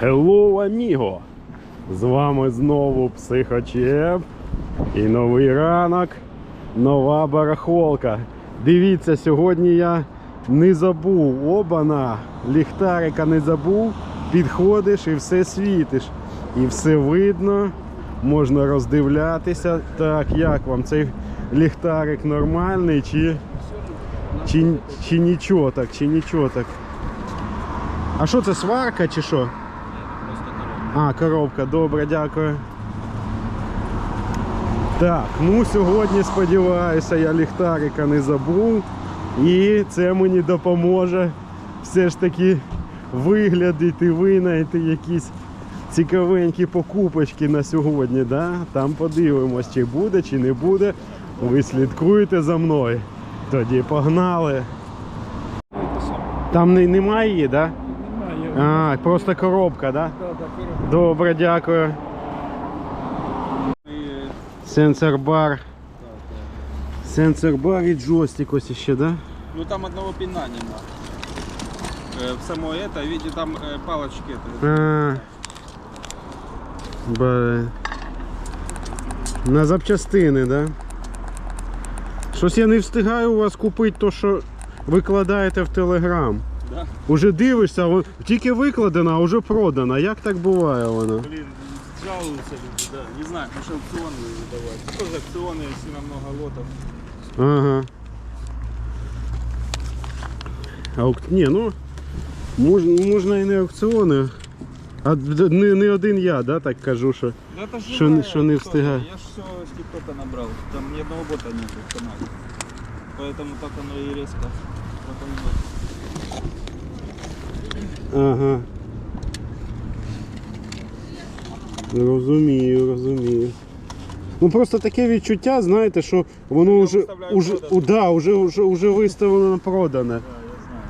Hello, amigo! З вами знову Психочеп. І новий ранок, нова барахолка. Дивіться, сьогодні я не забув, обана, ліхтарика не забув. Підходиш і все світиш. І все видно, можна роздивлятися. Так, як вам цей ліхтарик нормальний чи, чи, чи нічого так, чи нічого так. А що це сварка чи що? А, коробка, добре, дякую. Так, ну сьогодні сподіваюся, я ліхтарика не забув. І це мені допоможе все ж таки виглядати, винайти якісь цікавенькі покупочки на сьогодні. Да? Там подивимось, чи буде, чи не буде. Ви слідкуєте за мною. Тоді погнали. Там не, немає її, так? Да? А, просто коробка, да? Добре, дякую. Сенсор бар. Сенсор бар і джойстик ось ще, да? Ну там одного пина нема. Э, в само это, видите, там э, палочки. Это. А, Б. На запчастини, да? Щось я не встигаю у вас купити то, що викладаєте в Телеграм. Да? Уже дивишся, во- тільки викладена, а вже продана. Як так буває воно? Блин, жалуются люди, да. Не знаю, может аукционы выдавать. Тоже аукционы, если на много лотов. Ага. Аук... Ні, ну можна, можна і не аукціони. А д- не, не один я, да, так кажу, що. Да это Что не- живая что не аукция. встигаю. Я ж все с ТикТока набрал. Там ни одного бота нет в канале. Поэтому так оно и резко. Ага. Розумію, розумію. Ну просто таке відчуття, знаєте, що воно Я вже, виставляю уже, у, да, уже, уже, уже виставлено продане. Да, я знаю.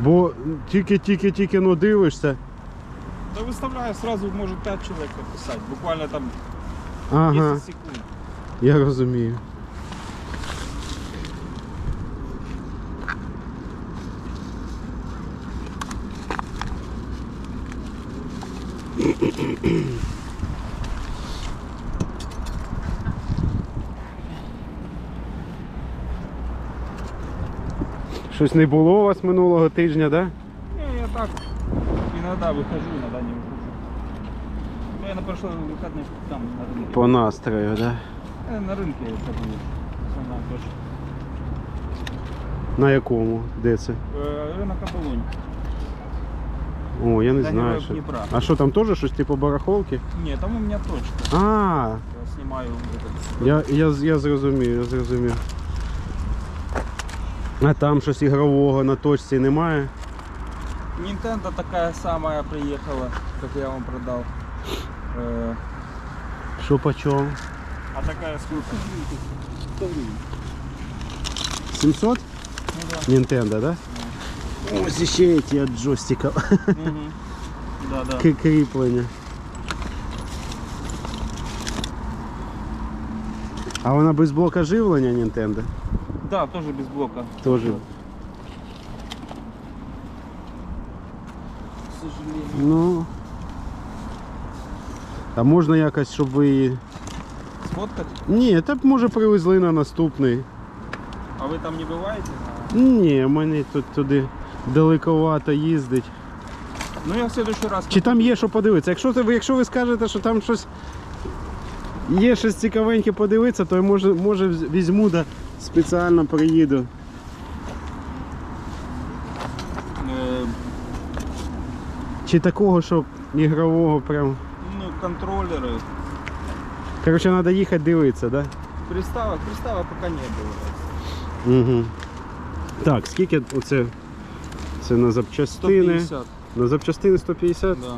Бо тільки-тільки-тільки ну, дивишся. Да выставляю сразу, может 5 человек подписать. Буквально там 10 Ага, секунд. я розумію. Щось не було у вас минулого тижня, так? Да? Не, я так иногда выхожу, иногда не выхожу. Ну, я на прошлый выходный там на рынке. По настрою, да? Э, на рынке это было. Основная точка. На якому? Де це? Э, рынок Оболонь. О, я не На знаю. Героїв Що... Дніпра. А що там теж щось типу барахолки? Нет, там у меня точка. А, Я снимаю этот. я, я, з- я зрозумів, я зрозумів. А там щось ігрового на точці немає. Nintendo такая самая приехала, как я вам продал. Э, Що по чому? а такая сколько? 100 гривен. 700? Ну да. Nintendo, да? Ось ще ті від джойстика. Мгм. Да, да. К- Кріплення. А вона без блока живлення Nintendo? Да, тоже без блока. Тоже. К сожалению. Ну. А можна якось, щоб ви її. Сфоткать? Ні, та б може привезли на наступний. А вы там не бываете? Ні, мені тут туди далековато їздить. Ну я в следующий раз. Чи там є що подивитися? Якщо, ти- якщо ви скажете, що там щось є щось цікавеньке подивитися, то я може, може вз- візьму да спеціально приїду. Э, Чи такого, щоб ігрового прям. ну, контроллеры. Коротше, треба їхати дивитися, так? Приставок, приставок пока не было. Да? Угу. Так, скільки оце? Це на запчастини. 150. На запчастини 150? Да.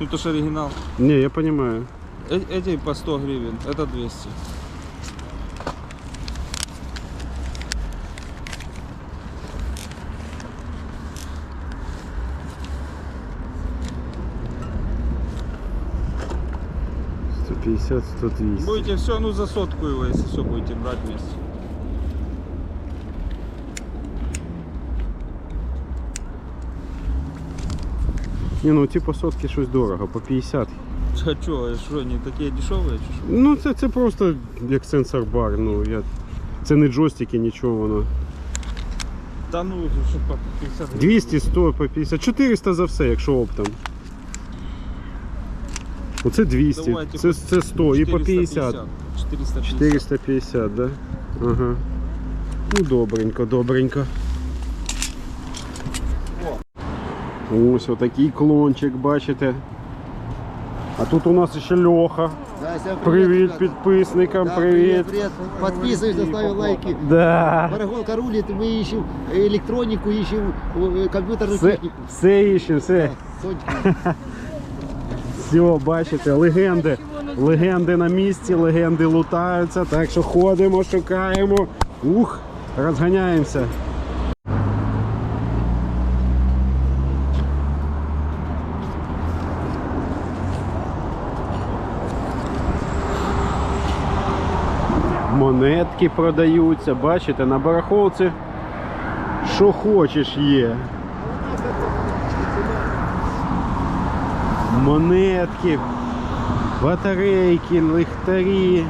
Ну это же оригинал. Ні, я. Э- Эти по 100 гривен, это 200. — 150, 100, 200. Будете все, ну за сотку его, если все будете брать вместе. Ні, ну ті по сотки щось дорого, по 50. А что, что, они такие дешевые? чи що? Ну це, це просто як сенсор бар. Ну, я... Це не джойстики, нічого воно. Да ну, что по 50 200, 100, по 50, 400 за все, якщо оптом. Оце 200, Давайте це, це 100 і по 50. 450. 450, да? Ага. Ну, добренько, добренько. Ось отакий клончик, бачите. А тут у нас ще Льоха. Да, всем Привіт ребята. підписникам, Да, привіт. привет. Подписывайтесь, ставим лайки. Да. Барахолка рулит, мы ищем электронику, ищем э, компьютерную Все, технику. все іще, все. Сонечка. Все, бачите, легенди. Легенди на місці, легенди лутаються. Так що ходимо, шукаємо. Ух, розганяємося. Монетки продаються, бачите, на барахолці. Що хочеш є. монетки, батарейки, ліхтарі.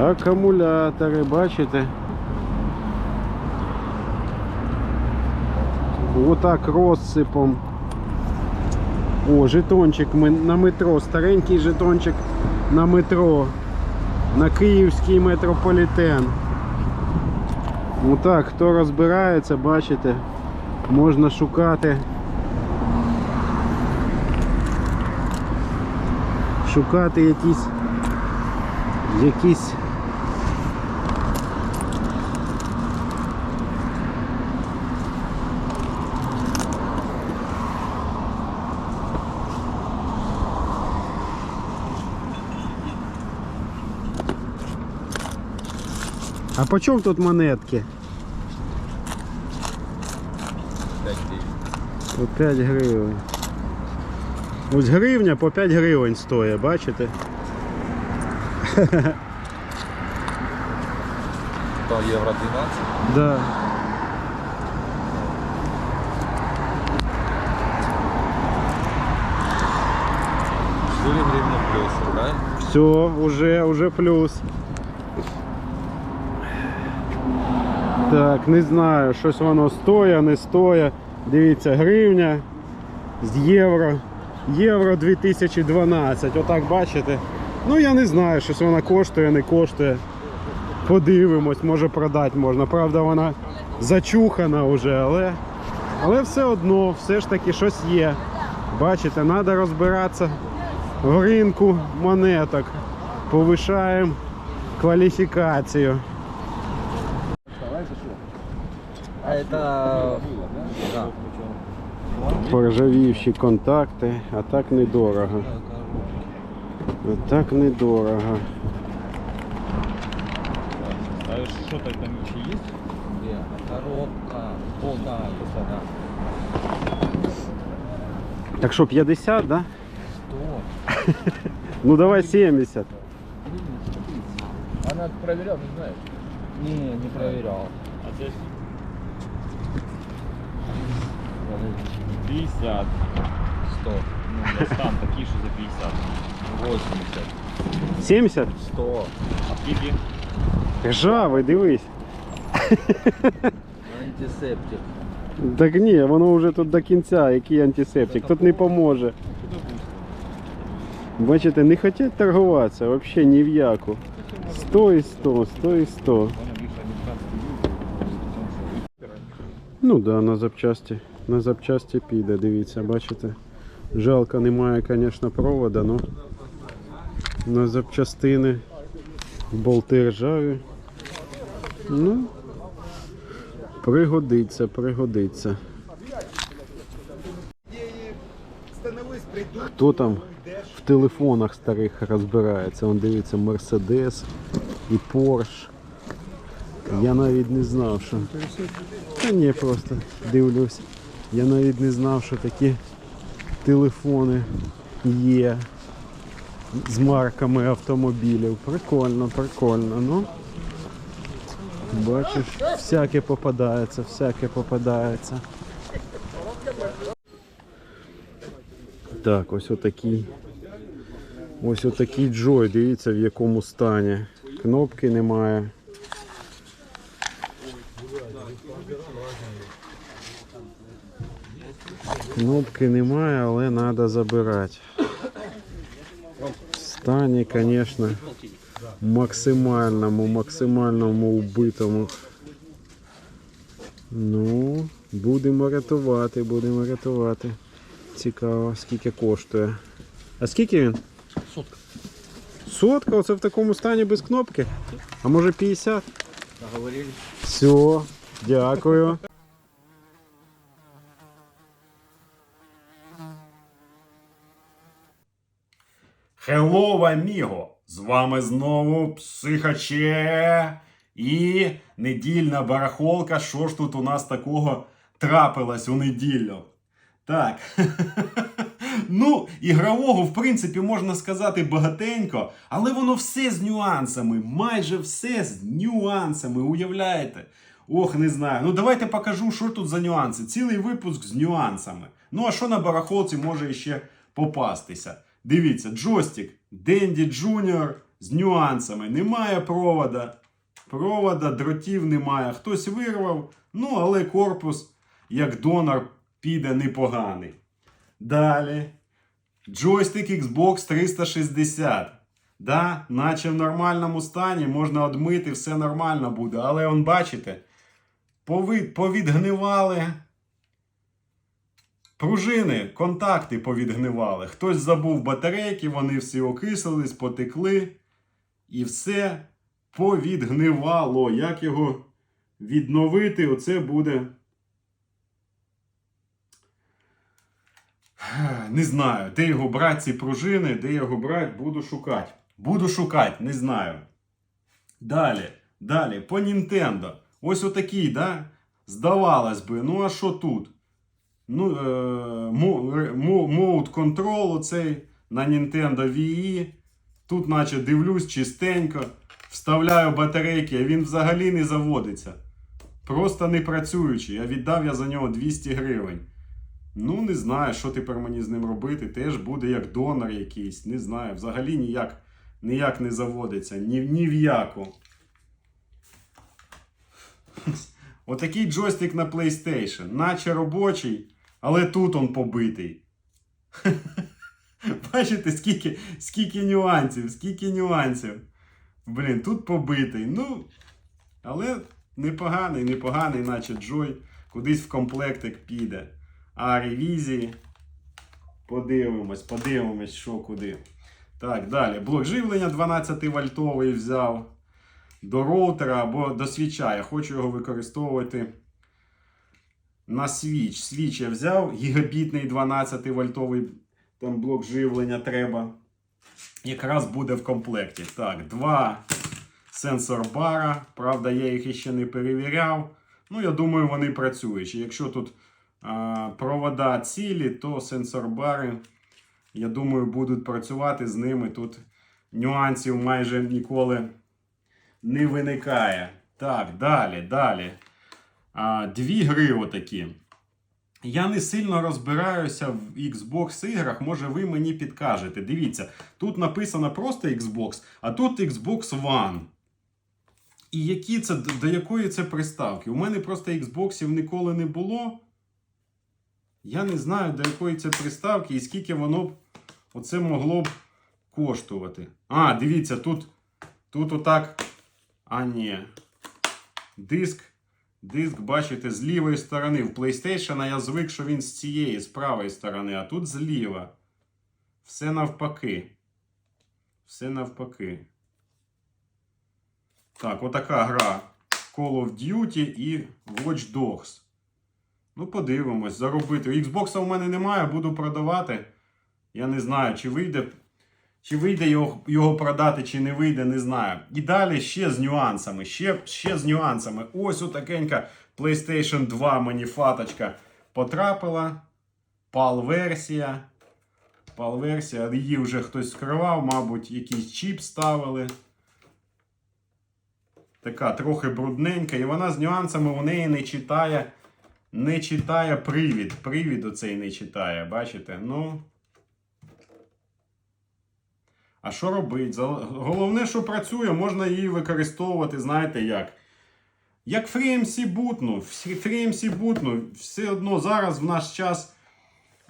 Акумулятори, бачите? Отак розсипом. О, жетончик на метро, старенький жетончик на метро, на київський метрополітен. Ну так, хто розбирається, бачите, можна шукати. Шукати якісь якісь А по чому тут монетки? По 5 гривень. Ось гривня по 5 гривень стоїть, бачите? Там євро 12. Да. Четыре гривны плюс, да? Все, уже, уже плюс. Так, не знаю, щось воно стоя, не стоя. Дивіться, гривня з євро. Євро 2012. Отак бачите. Ну я не знаю, щось вона коштує, не коштує. Подивимось, може продати можна. Правда, вона зачухана вже, але, але все одно, все ж таки щось є. Бачите, треба розбиратися в ринку монеток. Повишаємо кваліфікацію. Это... Да. Поржавівші контакти, а так недорого. А так недорого. А что то там еще есть? Где? Коробка полная высота. Так що 50, да? Что? Ну давай 70. Она проверял, не знаешь? Не, не проверял. А здесь 50. 100. Ну, я там такие, что за 50. 80. 70? 100. А скільки? Ржавий, дивись. Антисептик. Так ні, воно вже тут до кінця, який антисептик. Тут не поможе. Бачите, не хочуть торгуватися взагалі ні в яку. 100 і 100, 100 і 100. Вони більше американські люди. Ну да, на запчасті. На запчасті піде, дивіться, бачите. Жалко, немає, звісно, провода, але на запчастини болти ржаві. Ну, пригодиться, пригодиться. Хто там в телефонах старих розбирається? Он дивиться Мерседес і Порш. Я навіть не знав, що. Та ні, просто дивлюсь. Я навіть не знав, що такі телефони є з марками автомобілів. Прикольно, прикольно. Ну, Бачиш, всяке попадається, всяке попадається. Так, ось отакий. Ось отакий Джой, дивіться в якому стані. Кнопки немає. Кнопки немає, але треба забирати. В стані, звісно, максимальному, максимальному убитому. Ну, будемо рятувати, будемо рятувати. Цікаво, скільки коштує. А скільки він? Сотка. Сотка, оце в такому стані без кнопки? А може 50? Договорились. Все, дякую. Hello, аміго! З вами знову Психаче і недільна барахолка. Що ж тут у нас такого трапилось у неділю? Так. ну, ігрового, в принципі, можна сказати багатенько, але воно все з нюансами. Майже все з нюансами, уявляєте? Ох, не знаю. Ну давайте покажу, що тут за нюанси. Цілий випуск з нюансами. Ну, а що на барахолці може ще попастися? Дивіться, джойстик Денді Junior з нюансами. Немає провода. Провода, дротів немає. Хтось вирвав, ну, але корпус, як донор, піде непоганий. Далі. Джойстик Xbox 360. Да, наче в нормальному стані, можна одмити, все нормально буде. Але он, бачите, пови- повідгнивали. Пружини, контакти повідгнивали. Хтось забув батарейки, вони всі окислились, потекли. І все повідгнивало. Як його відновити, оце буде. Не знаю, де його брати ці пружини, де його брати, буду шукати. Буду шукати, не знаю. Далі, далі, по Nintendo. Ось отакий, да? Здавалось би, ну а що тут? Ну, е, Mode Control оцей на Nintendo Wii. Тут, наче дивлюсь, чистенько. Вставляю батарейки, а він взагалі не заводиться. Просто не працюючий. А віддав я за нього 200 гривень. Ну, не знаю, що тепер мені з ним робити. Теж буде як донор якийсь. Не знаю. Взагалі ніяк, ніяк не заводиться. Ні, ні в яку. Отакий джойстик на PlayStation. Наче робочий, але тут он побитий. Бачите, скільки, скільки нюансів, скільки нюансів. Блін, тут побитий. Ну, але непоганий, непоганий, наче Джой. Кудись в комплектик піде. А ревізії. Подивимось, подивимось, що куди. Так, далі. Блок живлення 12 вольтовий взяв до роутера або до свіча. Я хочу його використовувати на свіч. Свіч я взяв, гігабітний 12 вольтовий там блок живлення треба. Якраз буде в комплекті. Так, два сенсор бара. Правда, я їх іще не перевіряв. Ну, я думаю, вони працюючі. Якщо тут а, провода цілі, то сенсор бари, я думаю, будуть працювати з ними. Тут нюансів майже ніколи не виникає. Так, далі, далі. Дві гри отакі. Я не сильно розбираюся в Xbox іграх, може ви мені підкажете. Дивіться, тут написано просто Xbox, а тут Xbox One. І які це, до якої це приставки? У мене просто Xboxів ніколи не було. Я не знаю, до якої це приставки і скільки воно б оце могло б коштувати. А, дивіться, тут, тут отак. А, ні. Диск. Диск, бачите, з лівої сторони. В PlayStation я звик, що він з цієї, з правої сторони, а тут зліва. Все навпаки. Все навпаки. Так, отака гра. Call of Duty і Watch Dogs. Ну, подивимось, заробити. Xbox у мене немає, буду продавати. Я не знаю, чи вийде. Чи вийде його, його продати, чи не вийде, не знаю. І далі ще з нюансами. Ще, ще з нюансами. Ось отакенька PlayStation 2 мені фаточка потрапила. PAL-версія. PAL-версія. Її вже хтось скривав, мабуть, якийсь чіп ставили. така трохи брудненька, і вона з нюансами у неї не читає, не читає привід. Привід оцей не читає, бачите? Ну. А що робить? Головне, що працює, можна її використовувати, знаєте як? Як FreeMC бутну. FreeMC бутну. Все одно зараз в наш час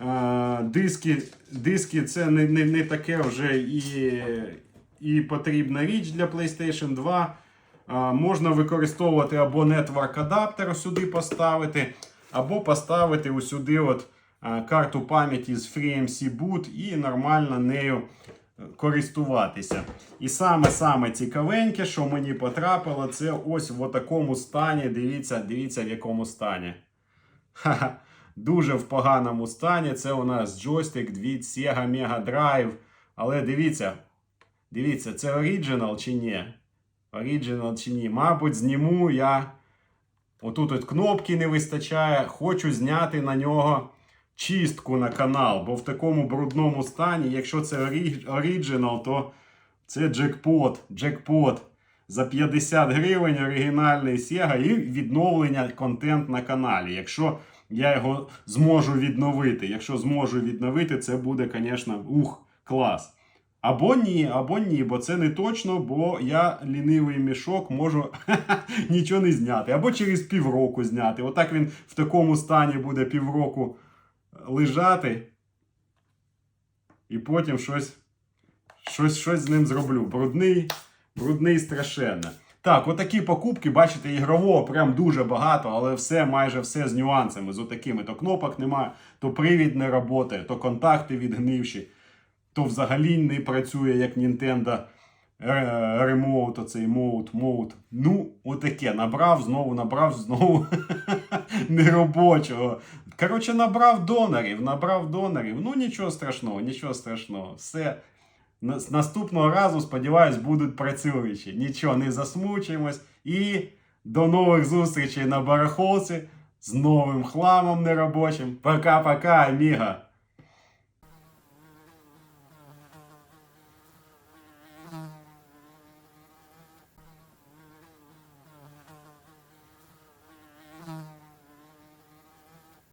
е, диски, диски це не, не, не таке вже і, і потрібна річ для PlayStation 2. Е, можна використовувати або Network адаптер сюди поставити, або поставити усюди от, е, карту пам'яті з FreeMC Boot і нормально нею користуватися. І саме саме цікавеньке, що мені потрапило, це ось в такому стані. Дивіться, дивіться, в якому стані. Дуже в поганому стані. Це у нас джойстик від Sega Mega Drive. Але дивіться, дивіться, це оригінал чи ні? Оригінал чи ні? Мабуть, зніму я. Отут от кнопки не вистачає. Хочу зняти на нього чистку на канал, бо в такому брудному стані, якщо це орі- оригінал, то це джекпот, джекпот. За 50 гривень оригінальний Sega і відновлення контент на каналі. Якщо я його зможу відновити, якщо зможу відновити, це буде, звісно, ух, клас. Або ні, або ні, бо це не точно, бо я лінивий мішок можу нічого не зняти. Або через півроку зняти. Отак він в такому стані буде півроку лежати. І потім щось, щось, щось з ним зроблю. Брудний, брудний страшенно. Так, отакі покупки, бачите, ігрового прям дуже багато, але все, майже все з нюансами. З отакими. То кнопок немає, то привід не працює, то контакти відгнивші, то взагалі не працює як Nintendo е, Remote, оцей Mode, Mode. Ну, отаке. Набрав, знову набрав, знову неробочого. Коротше, набрав донорів, набрав донорів. Ну, нічого страшного, нічого страшного. Все. Наступного разу, сподіваюсь, будуть працюючі. Нічого, не засмучуємось. І до нових зустрічей на барахолці з новим хламом неробочим. Пока-пока, аміга!